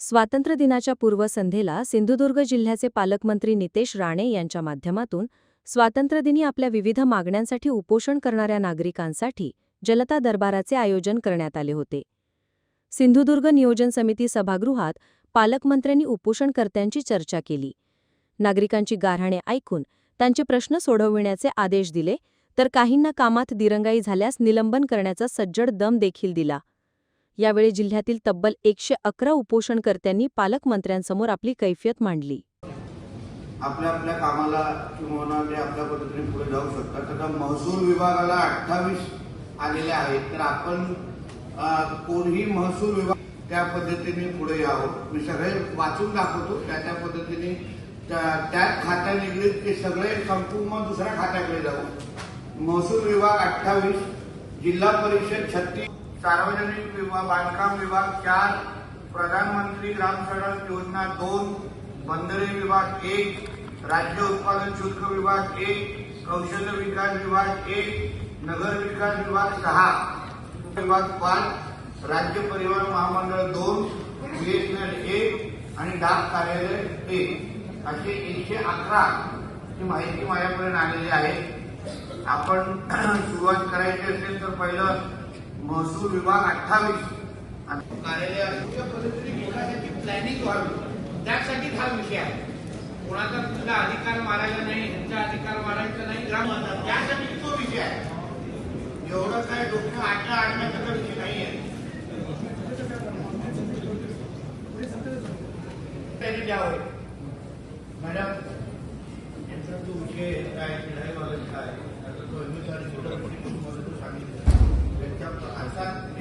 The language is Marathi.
स्वातंत्र्यदिनाच्या पूर्वसंध्येला सिंधुदुर्ग जिल्ह्याचे पालकमंत्री नितेश राणे यांच्या माध्यमातून स्वातंत्र्यदिनी आपल्या विविध मागण्यांसाठी उपोषण करणाऱ्या नागरिकांसाठी जलता दरबाराचे आयोजन करण्यात आले होते. सिंधुदुर्ग नियोजन समिती सभागृहात पालकमंत्र्यांनी उपोषणकर्त्यांची चर्चा केली. नागरिकांची गारहाणे ऐकून त्यांचे प्रश्न सोडविण्याचे आदेश दिले तर काहींना कामात दिरंगाई झाल्यास निलंबन करण्याचा सज्जड दम देखील दिला. यावेळी जिल्ह्यातील तब्बल एकशे अकरा उपोषणकर्त्यांनी पालकमंत्र्यांसमोर आपली कैफियत मांडली. आपल्या आपल्या कामाला किंवा ते आपल्या पद्धतीने पुढे जाऊ शकतात. आता महसूल विभागाला अठ्ठावीस आलेले आहेत. तर आपण कोणीही महसूल विभाग त्या पद्धतीने पुढे यावं. मी सगळे वाचून दाखवतो. त्या त्या पद्धतीने त्या- खात्या निगडीत ते सगळे संपूर्ण मग दुसऱ्या खात्याकडे जाऊ महसूल विभाग अठ्ठावीस जिल्हा परिषद छत्तीस सार्वजनिक विभाग बांधकाम विभाग चार प्रधानमंत्री ग्राम सडक योजना दोन बंदरे विभाग एक राज्य उत्पादन शुल्क विभाग एक कौशल्य विकास विभाग एक नगर विकास विभाग सहा विभाग पाच राज्य परिवहन महामंडळ दोन बीएसएनएल एक आणि डाक कार्यालय एक. असे एकशे अकरा ही माहिती माझ्यापर्यंत आलेली आहे. आपण सुरुवात करायची असेल तर पहिलं महसूल विभाग अठ्ठावीस. आणि कार्यालय पद्धतीने विकासाची प्लॅनिंग व्हावी. त्यासाठी हा विषय आहे. कोणाचा तुझा अधिकार मारायचा नाही ह्यांचा अधिकार मारायचा नाही ग्राम त्यासाठी तो विषय आहे. एवढं काय डोकं आटला आणण्याचा विषय नाही आहे त्याची द्यावं हो. मॅडम यांचा तो विषय काय फिरायवाला काय